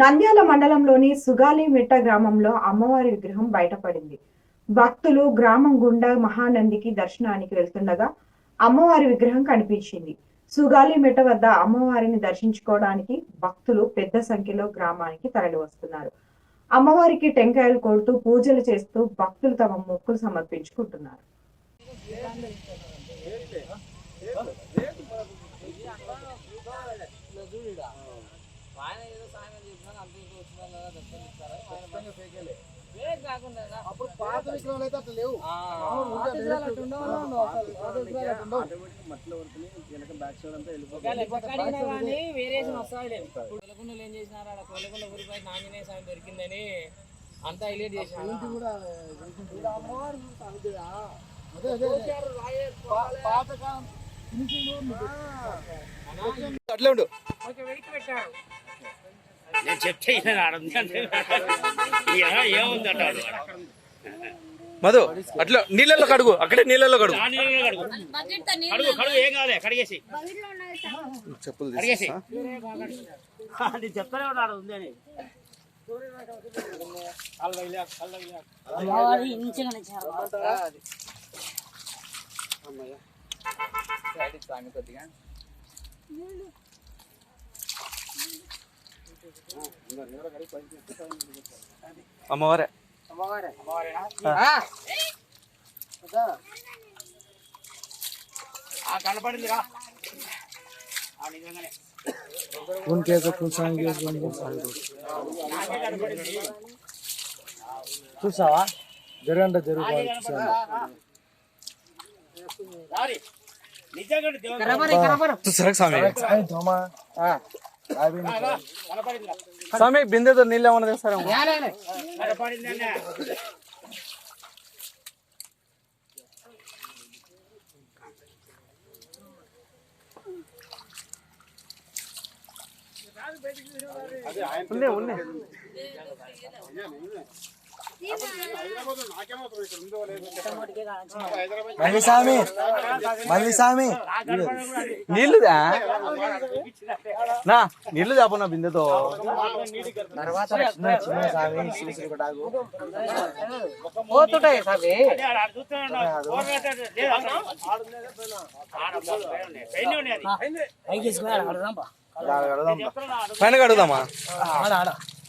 నంద్యాల మండలంలోని సుగాలిమిట్ట గ్రామంలో అమ్మవారి విగ్రహం బయటపడింది. భక్తులు గ్రామం గుండా మహానందికి దర్శనానికి వెళ్తుండగా అమ్మవారి విగ్రహం కనిపించింది. సుగాలిమిట్ట వద్ద అమ్మవారిని దర్శించుకోవడానికి భక్తులు పెద్ద సంఖ్యలో గ్రామానికి తరలి వస్తున్నారు అమ్మవారికి టెంకాయలు కొడుతూ పూజలు చేస్తూ భక్తులు తమ మొక్కులు సమర్పించుకుంటున్నారు. ఆయన ఏదో సాయం చెప్పినా అంత ఇంకో వచ్చినా దర్శనం ఇస్తారా? ఆయన వేరే కాకుండా అప్పుడు పాత విగ్రహాలు అయితే అట్లా లేవు. అట్లా ఉండవు. ఒకవేళ ఎక్కడికైనా కానీ వేరియేషన్ వస్తాయి లేదు. ఏం చేసినారు? ఆడ కొలకొండ ఊరిపై ఆంజనేయ స్వామి దొరికిందని అంతా హైలైట్ చేసినారు. కూడా అట్లే ఉండు. ఓకే వెయిట్ పెట్టారు. నేను చెప్తే ఈయన ఆడుంది అంటే. ఈయన ఏముంది అంటాడు మధు అట్లా నీళ్ళలో కడుగు. అక్కడే నీళ్ళలో కడుగు. కడుగు. కడుగు కడుగు ఏం కాలే కడిగేసి. చెప్పులు కడిగేసి. చెప్తానే ఉన్నాడు ఉంది అని. ఆ కనపడింది రా ఆ నిజంగానే उनके तो कुसांगे నాకే కనపడింది చూసావా జరగండి జరుగు సారీ నిజంగా దేవుడు సరక్ స్వామి దోమ కనపడింది రా. స్వామి బిందెతో నీళ్ళు ఏమన్నా తెస్తారా కనపడింది అన్న ఉన్నాయి ఉన్నాయి మళ్ళీ స్వామి మళ్ళీ స్వామి నీళ్ళు దా నా నీళ్ళు చాపన్నా బిందెతో? తర్వాత స్వామి పోతుంటాయి ఆడ. లేదు, అక్కడ. ఆడ.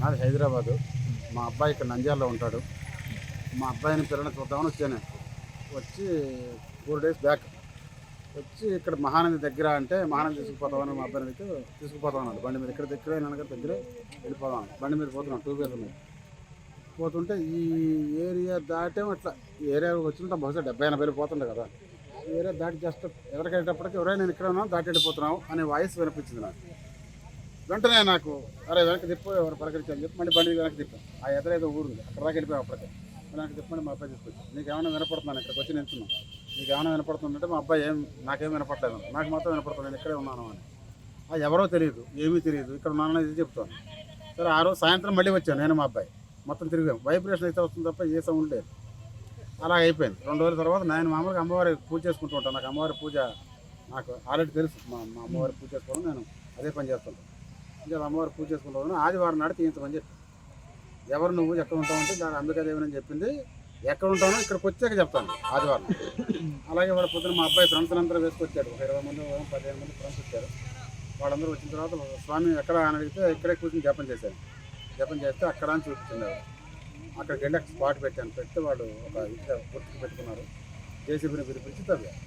నాది హైదరాబాదు. మా అబ్బాయి ఇక్కడ నంద్యాలలో ఉంటాడు. మా అబ్బాయిని పిల్లల్ని చూద్దామని వచ్చాను. వచ్చి ఫోర్ డేస్ బ్యాక్. వచ్చి ఇక్కడ మహానంది దగ్గర అంటే మహానంది తీసుకుపోతామని మా అబ్బాయిని అయితే తీసుకుపోతాం అన్నాడు. బండి మీద ఇక్కడ దగ్గర ననగర్ దగ్గరే వెళ్ళిపోదాం. బండి మీద పోతున్నాం టూ వీలర్ మీద. పోతుంటే ఈ ఏరియా దాటే అట్లా. ఈ ఏరియాకి వచ్చినట్టు బహుశా డెబ్బై ఎనభై పోతుండే కదా. ఈ ఏరియా దాటి జస్ట్ ఎవరికెళ్ళేటప్పటికి ఎవరైనా నేను ఇక్కడ ఉన్నాను దాటి వెళ్ళిపోతున్నావు అనే వాయిస్ వినిపించింది నాకు. వెంటనే నాకు అరే వెనక్కి తిప్పు ఎవరు పలకరించాలని చెప్పి మళ్ళీ బండి వెనక్కి తిప్పాను. ఆ ఎదురు ఏదో ఊరు అక్కడ దాకా వెళ్ళిపోయాం అప్పటికే. వెనక్కి తిప్పండి మా అబ్బాయి తీసుకొచ్చి నీకు ఏమైనా వినపడుతున్నాను ఇక్కడికి వచ్చి నిల్చున్నాను. నీకు ఏమైనా వినపడుతుందంటే మా అబ్బాయి ఏం నాకేం వినపడలేదు. నాకు మాత్రం వినపడుతుంది. నేను ఇక్కడే ఉన్నాను అని. ఆ ఎవరో తెలియదు. ఏమీ తెలియదు. ఇక్కడ ఉన్నానని ఇది చెప్తాను. సరే ఆ రోజు సాయంత్రం మళ్ళీ వచ్చాను నేను మా అబ్బాయి. మొత్తం తిరిగాం. వైబ్రేషన్ అయితే వస్తుంది తప్ప ఏ సౌండ్ లేదు. అలా అయిపోయింది. రెండు రోజుల తర్వాత నేను మామూలుగా అమ్మవారి పూజ చేసుకుంటూ ఉంటాను. నాకు అమ్మవారి పూజ నాకు ఆల్రెడీ తెలుసు. మా మా అమ్మవారి పూజ చేసుకోవడం నేను అదే పని చేస్తుంటాను. ఇంకా అమ్మవారి పూజ చేసుకుంటాను ఆదివారం నాడు తీయించమని చెప్పి. ఎవరు నువ్వు ఎక్కడ ఉంటావంటే దాని అంబికాదేవి అని చెప్పింది. ఎక్కడ ఉంటానో ఇక్కడికి వచ్చాక చెప్తాను ఆదివారం అలాగే వాళ్ళ పొద్దున మా అబ్బాయి ఫ్రెండ్స్ అందరూ వేసుకొచ్చాడు ఒక ఇరవై మంది పదిహేను మంది ఫ్రెండ్స్ వచ్చారు. వాళ్ళందరూ వచ్చిన తర్వాత స్వామి ఎక్కడ అని అడిగితే ఇక్కడే కూర్చొని జపం చేశాను జపం చేస్తే అక్కడ అని చూపించింది. ఆవిడ. అక్కడికి వెళ్ళి అక్కడ స్పాట్ పెట్టాను. పెడితే వాళ్ళు ఒక ఇట్లా గుర్తుకు పెట్టుకున్నారు. జేసీబీని పిలిపించి తవ్వారు.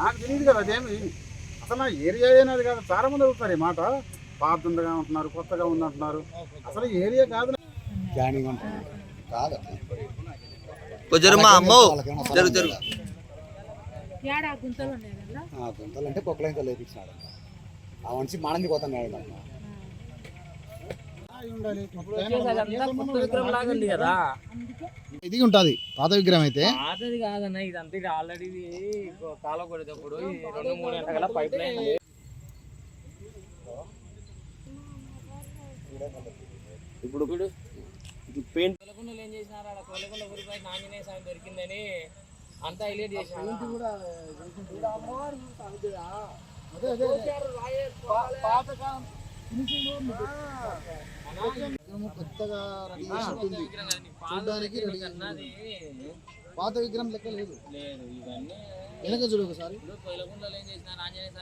నాకు తెలియదు కదా అదేమి? అసలు నా ఏరియా అనేది కాదు చాలా మంది అడుగుతారు ఈ మాట. పాతగా ఉంటున్నారు కొత్తగా ఉంది అంటున్నారు అసలు ఈ ఏరియా కాదు. జాయినింగ్ ఉంటుంది కాదు. గుంతలు ఉన్నాయి కదా. గుంతలు అంటే పొక్కలైంత లేపించినాడు ఆ మనిషి మానంది పోతున్నాడు వచ్చేసి అదంతా కొత్త విగ్రహం లాగా ఉంది కదా ఇది ఉంటుంది. పాత విగ్రహం అయితే. పాతది కాదన్న ఇదంతా ఇది ఆల్రెడీ కాల కొడేటప్పుడు రెండు మూడు గంటల పైప్ లైన్ ఇప్పుడు పెయింట్ కొలకొండలు ఏం చేసినారు? కొలకొండ ఊరిపై ఆంజనేయ స్వామి దొరికిందని అంతా హైలైట్ చేసినారు. కొత్తగా రెడీ చేసినట్టుంది చూడ్డానికి రెడీ పాత విగ్రహం లెక్క లేదు. వెనక చూడు ఒకసారి.